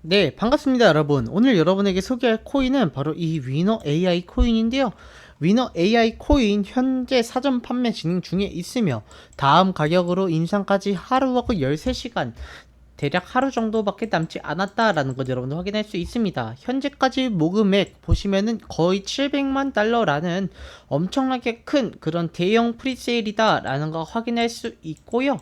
네, 반갑습니다, 여러분. 오늘 여러분에게 소개할 코인은 바로 이 위너 AI 코인인데요. 위너 AI 코인 현재 사전 판매 진행 중에 있으며 다음 가격으로 인상까지 하루하고 13시간 대략 하루 정도밖에 남지 않았다라는 것 여러분들 확인할 수 있습니다. 현재까지 모금액 보시면은 거의 700만 달러라는 엄청나게 큰 그런 대형 프리세일이다라는 거 확인할 수 있고요.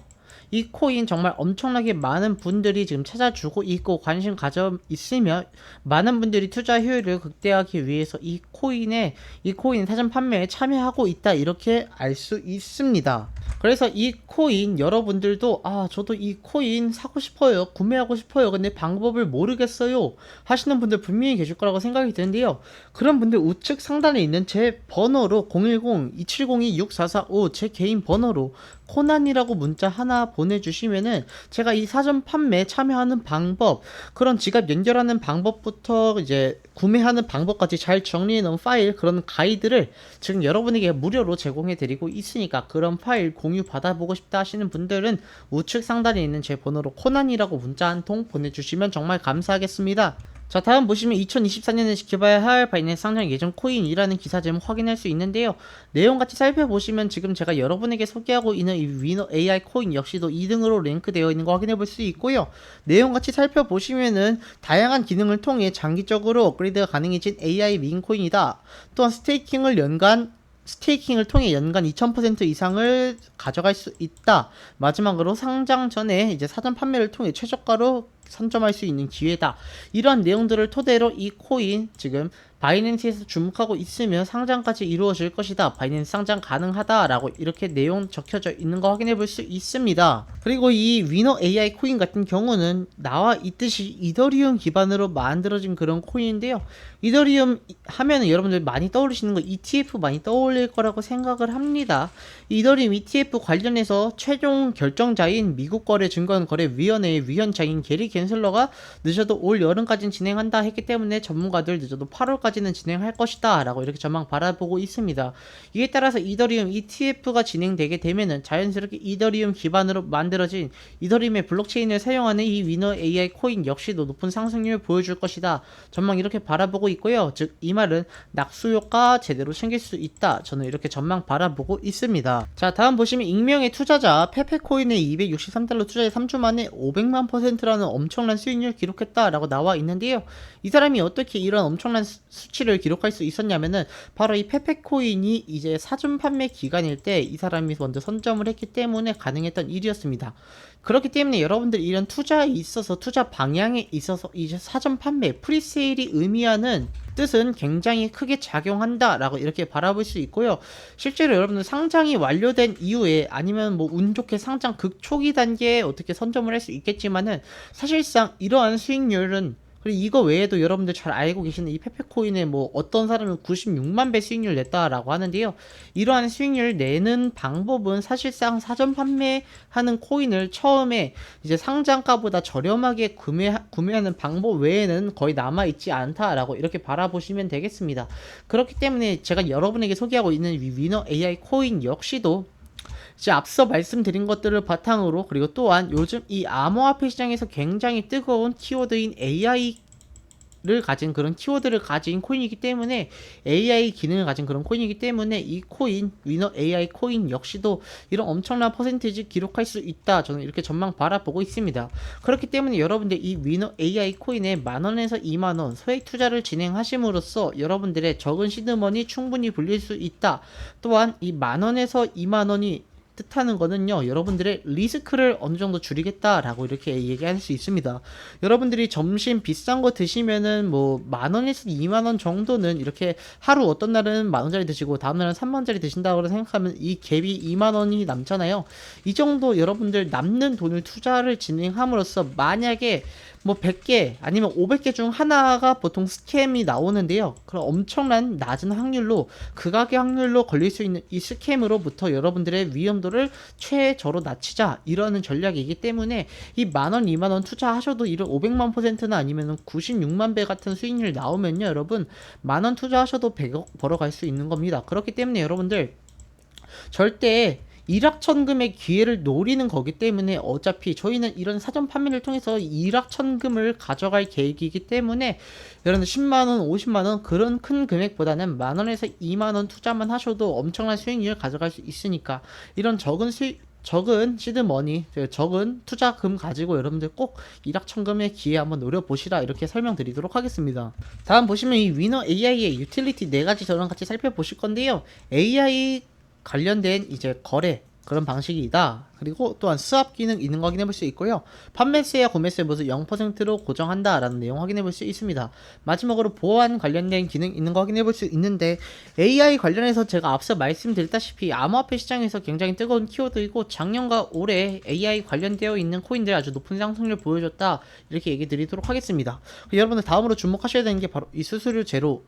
이 코인 정말 엄청나게 많은 분들이 지금 찾아주고 있고 관심 가져 있으며 많은 분들이 투자 효율을 극대화하기 위해서 이 코인에 이 코인 사전 판매에 참여하고 있다 이렇게 알 수 있습니다. 그래서 이 코인 여러분들도 아 저도 이 코인 사고 싶어요 구매하고 싶어요 근데 방법을 모르겠어요 하시는 분들 분명히 계실 거라고 생각이 드는데요. 그런 분들 우측 상단에 있는 제 번호로 010-2702-6445 제 개인 번호로 코난이라고 문자 하나 보내주시면은 제가 이 사전 판매 참여하는 방법 그런 지갑 연결하는 방법부터 이제 구매하는 방법까지 잘 정리해 놓은 파일 그런 가이드를 지금 여러분에게 무료로 제공해 드리고 있으니까 그런 파일 공유 받아보고 싶다 하시는 분들은 우측 상단에 있는 제 번호로 코난이라고 문자 한 통 보내주시면 정말 감사하겠습니다. 자 다음 보시면 2024년에 지켜봐야 할 바이낸스 상장 예정 코인이라는 기사 제목 확인할 수 있는데요. 내용 같이 살펴보시면 지금 제가 여러분에게 소개하고 있는 이 위너 AI 코인 역시도 2등으로 랭크되어 있는 거 확인해 볼 수 있고요. 내용 같이 살펴보시면은 다양한 기능을 통해 장기적으로 업그레이드가 가능해진 AI 민 코인이다. 또한 스테이킹을 연간 스테이킹을 통해 연간 2000% 이상을 가져갈 수 있다. 마지막으로 상장 전에 이제 사전 판매를 통해 최저가로 선점할 수 있는 기회다. 이러한 내용들을 토대로 이 코인 지금 바이낸스에서 주목하고 있으며 상장까지 이루어질 것이다. 바이낸스 상장 가능하다라고 이렇게 내용 적혀져 있는 거 확인해 볼 수 있습니다. 그리고 이 위너 AI 코인 같은 경우는 나와 있듯이 이더리움 기반으로 만들어진 그런 코인인데요. 이더리움 하면은 여러분들 많이 떠올리시는 거 ETF 많이 떠올릴 거라고 생각을 합니다. 이더리움 ETF 관련해서 최종 결정자인 미국 거래 증권 거래 위원회의 위원장인 게리 겐슬러가 늦어도 올 여름까지는 진행한다 했기 때문에 전문가들 늦어도 8월까지 는 진행할 것이다 라고 이렇게 전망 바라보고 있습니다. 이에 따라서 이더리움 ETF가 진행되게 되면은 자연스럽게 이더리움 기반으로 만들어진 이더리움의 블록체인을 사용하는 이 위너 AI 코인 역시도 높은 상승률을 보여줄 것이다. 전망 이렇게 바라보고 있고요. 즉 이 말은 낙수 효과 제대로 챙길 수 있다. 저는 이렇게 전망 바라보고 있습니다. 자 다음 보시면 익명의 투자자 페페코인에 263달러 투자해 3주 만에 500만 퍼센트라는 엄청난 수익률 기록했다라고 나와 있는데요. 이 사람이 어떻게 이런 엄청난 수- 수치를 기록할 수 있었냐면은 바로 이 페페코인이 이제 사전 판매 기간일 때 이 사람이 먼저 선점을 했기 때문에 가능했던 일이었습니다. 그렇기 때문에 여러분들 이런 투자에 있어서 투자 방향에 있어서 이제 사전 판매 프리세일이 의미하는 뜻은 굉장히 크게 작용한다라고 이렇게 바라볼 수 있고요. 실제로 여러분들 상장이 완료된 이후에 아니면 뭐 운 좋게 상장 극초기 단계에 어떻게 선점을 할 수 있겠지만은 사실상 이러한 수익률은 그리고 이거 외에도 여러분들 잘 알고 계시는 이 페페코인에 뭐 어떤 사람은 96만 배 수익률 냈다라고 하는데요. 이러한 수익률 내는 방법은 사실상 사전 판매하는 코인을 처음에 이제 상장가보다 저렴하게 구매 구매하는 방법 외에는 거의 남아 있지 않다라고 이렇게 바라보시면 되겠습니다. 그렇기 때문에 제가 여러분에게 소개하고 있는 이 위너 AI 코인 역시도 앞서 말씀드린 것들을 바탕으로 그리고 또한 요즘 이 암호화폐 시장에서 굉장히 뜨거운 키워드인 AI 를 가진 그런 키워드를 가진 코인이기 때문에 AI 기능을 가진 그런 코인이기 때문에 이 코인 위너 AI 코인 역시도 이런 엄청난 퍼센티지 기록할 수 있다. 저는 이렇게 전망 바라보고 있습니다. 그렇기 때문에 여러분들 이 위너 AI 코인에 만원에서 2만원 소액 투자를 진행하심으로써 여러분들의 적은 시드머니 충분히 불릴 수 있다. 또한 이 만원에서 2만원이 뜻하는 거는요, 여러분들의 리스크를 어느 정도 줄이겠다라고 이렇게 얘기할 수 있습니다. 여러분들이 점심 비싼 거 드시면은 뭐 만 원에서 2만 원 정도는 이렇게 하루 어떤 날은 만 원짜리 드시고 다음 날은 3만 원짜리 드신다고 생각하면 이 갭이 2만 원이 남잖아요. 이 정도 여러분들 남는 돈을 투자를 진행함으로써 만약에 뭐 100개 아니면 500개 중 하나가 보통 스캠이 나오는데요. 그럼 엄청난 낮은 확률로 극악의 확률로 걸릴 수 있는 이 스캠으로부터 여러분들의 위험도를 최저로 낮추자 이러는 전략이기 때문에 이 만원, 2만원 투자하셔도 이런 500만 퍼센트나 아니면 96만 배 같은 수익률 나오면요, 여러분 만원 투자하셔도 100억 벌어갈 수 있는 겁니다. 그렇기 때문에 여러분들 절대 일확천금의 기회를 노리는 거기 때문에 어차피 저희는 이런 사전 판매를 통해서 일확천금을 가져갈 계획이기 때문에 여러분들 10만원, 50만원 그런 큰 금액보다는 만원에서 2만원 투자만 하셔도 엄청난 수익률 가져갈 수 있으니까 이런 적은 수익 적은 시드머니, 그 적은 투자금 가지고 여러분들 꼭 일확천금의 기회 한번 노려보시라 이렇게 설명드리도록 하겠습니다. 다음 보시면 이 위너 AI의 유틸리티 네 가지 저랑 같이 살펴보실 건데요. AI 관련된 이제 거래 그런 방식이다. 그리고 또한 수압 기능 있는 거 확인해 볼 수 있고요. 판매세와 구매세 모두 0%로 고정한다라는 내용 확인해 볼 수 있습니다. 마지막으로 보안 관련된 기능 있는 거 확인해 볼 수 있는데 AI 관련해서 제가 앞서 말씀드렸다시피 암호화폐 시장에서 굉장히 뜨거운 키워드이고 작년과 올해 AI 관련되어 있는 코인들 아주 높은 상승률 보여줬다 이렇게 얘기 드리도록 하겠습니다. 여러분들 다음으로 주목하셔야 되는 게 바로 이 수수료 제로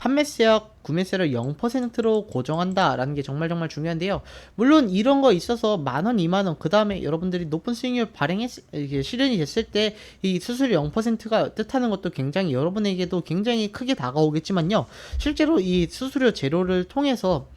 판매세와 구매세를 0%로 고정한다라는 게 정말 정말 중요한데요. 물론 이런 거 있어서 만 원, 이만 원, 그 다음에 여러분들이 높은 수익률 발행했, 실현이 됐을 때 이 수수료 0%가 뜻하는 것도 굉장히 여러분에게도 굉장히 크게 다가오겠지만요. 실제로 이 수수료 제로를 통해서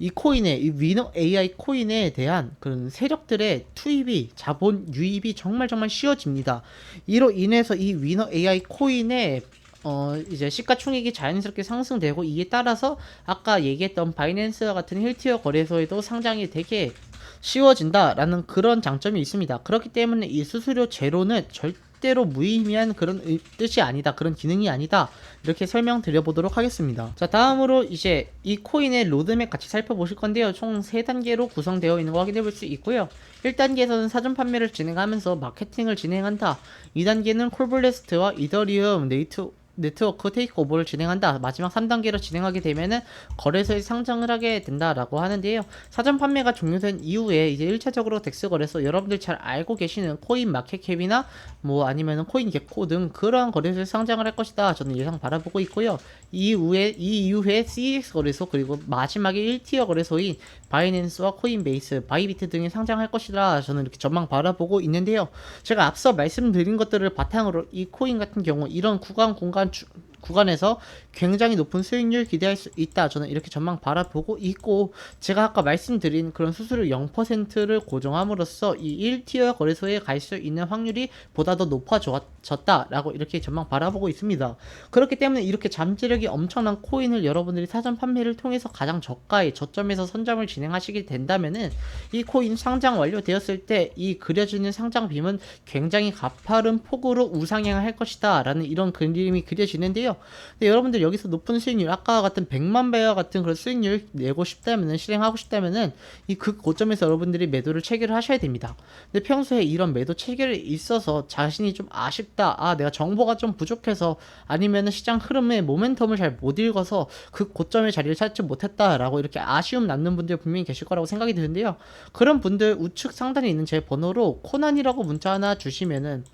이 코인의 이 위너 AI 코인에 대한 그런 세력들의 투입이 자본 유입이 정말 정말 쉬워집니다. 이로 인해서 이 위너 AI 코인의 어 이제 시가총액이 자연스럽게 상승되고 이에 따라서 아까 얘기했던 바이낸스와 같은 힐티어 거래소에도 상장이 되게 쉬워진다라는 그런 장점이 있습니다. 그렇기 때문에 이 수수료 제로는 절대로 무의미한 그런 의- 뜻이 아니다. 그런 기능이 아니다. 이렇게 설명드려 보도록 하겠습니다. 자, 다음으로 이제 이 코인의 로드맵 같이 살펴보실 건데요. 총 3단계로 구성되어 있는 거 확인해 볼 수 있고요. 1단계에서는 사전 판매를 진행하면서 마케팅을 진행한다. 2단계는 콜블레스트와 이더리움 네이트 네트워크 테이크오버를 진행한다. 마지막 3단계로 진행하게 되면은 거래소에 상장을 하게 된다라고 하는데요. 사전 판매가 종료된 이후에 이제 1차적으로 덱스 거래소 여러분들 잘 알고 계시는 코인 마켓캡이나 뭐 아니면은 코인 개코 등 그러한 거래소에 상장을 할 것이다. 저는 예상 바라보고 있고요. 이후에 이 이후에 CX 거래소 그리고 마지막에 1티어 거래소인 바이낸스와 코인베이스, 바이비트 등이 상장할 것이라 저는 이렇게 전망 바라보고 있는데요. 제가 앞서 말씀드린 것들을 바탕으로 이 코인 같은 경우 이런 구간 공간 주- 구간에서 굉장히 높은 수익률 기대할 수 있다. 저는 이렇게 전망 바라보고 있고 제가 아까 말씀드린 그런 수수료 0%를 고정함으로써 이 1티어 거래소에 갈 수 있는 확률이 보다 더 높아졌다라고 이렇게 전망 바라보고 있습니다. 그렇기 때문에 이렇게 잠재력이 엄청난 코인을 여러분들이 사전 판매를 통해서 가장 저가의 저점에서 선점을 진행하시게 된다면은 이 코인 상장 완료되었을 때 이 그려지는 상장 빔은 굉장히 가파른 폭으로 우상향할 것이다라는 이런 그림이 그 려지는데요. 근데 여러분들 여기서 높은 수익률 아까와 같은 100만 배와 같은 그런 수익률 내고 싶다면은 실행하고 싶다면은 이 그 고점에서 여러분들이 매도를 체결을 하셔야 됩니다. 근데 평소에 이런 매도 체결에 있어서 자신이 좀 아쉽다. 아, 내가 정보가 좀 부족해서 아니면은 시장 흐름의 모멘텀을 잘 못 읽어서 그 고점의 자리를 찾지 못했다라고 이렇게 아쉬움 남는 분들 분명히 계실 거라고 생각이 드는데요. 그런 분들 우측 상단에 있는 제 번호로 코난이라고 문자 하나 주시면은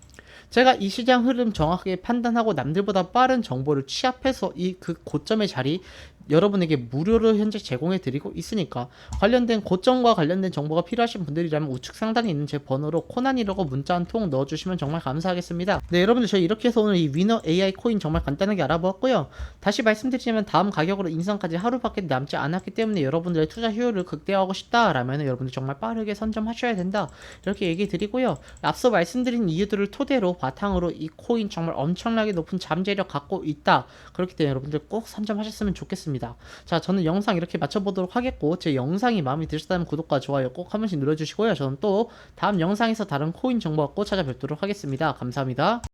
제가 이 시장 흐름 정확하게 판단하고 남들보다 빠른 정보를 취합해서 이 그 고점의 자리 여러분에게 무료로 현재 제공해 드리고 있으니까 관련된 고점과 관련된 정보가 필요하신 분들이라면 우측 상단에 있는 제 번호로 코난이라고 문자 한 통 넣어주시면 정말 감사하겠습니다. 네 여러분들 저희 이렇게 해서 오늘 이 위너 AI 코인 정말 간단하게 알아보았고요. 다시 말씀드리자면 다음 가격으로 인상까지 하루밖에 남지 않았기 때문에 여러분들의 투자 효율을 극대화하고 싶다라면 여러분들 정말 빠르게 선점하셔야 된다 이렇게 얘기 드리고요. 앞서 말씀드린 이유들을 토대로 바탕으로 이 코인 정말 엄청나게 높은 잠재력 갖고 있다. 그렇기 때문에 여러분들 꼭 선점하셨으면 좋겠 습니다. 자, 저는 영상 이렇게 마쳐보도록 하겠고 제 영상이 마음에 드셨다면 구독과 좋아요 꼭 한 번씩 눌러주시고요. 저는 또 다음 영상에서 다른 코인 정보 갖고 찾아뵙도록 하겠습니다. 감사합니다.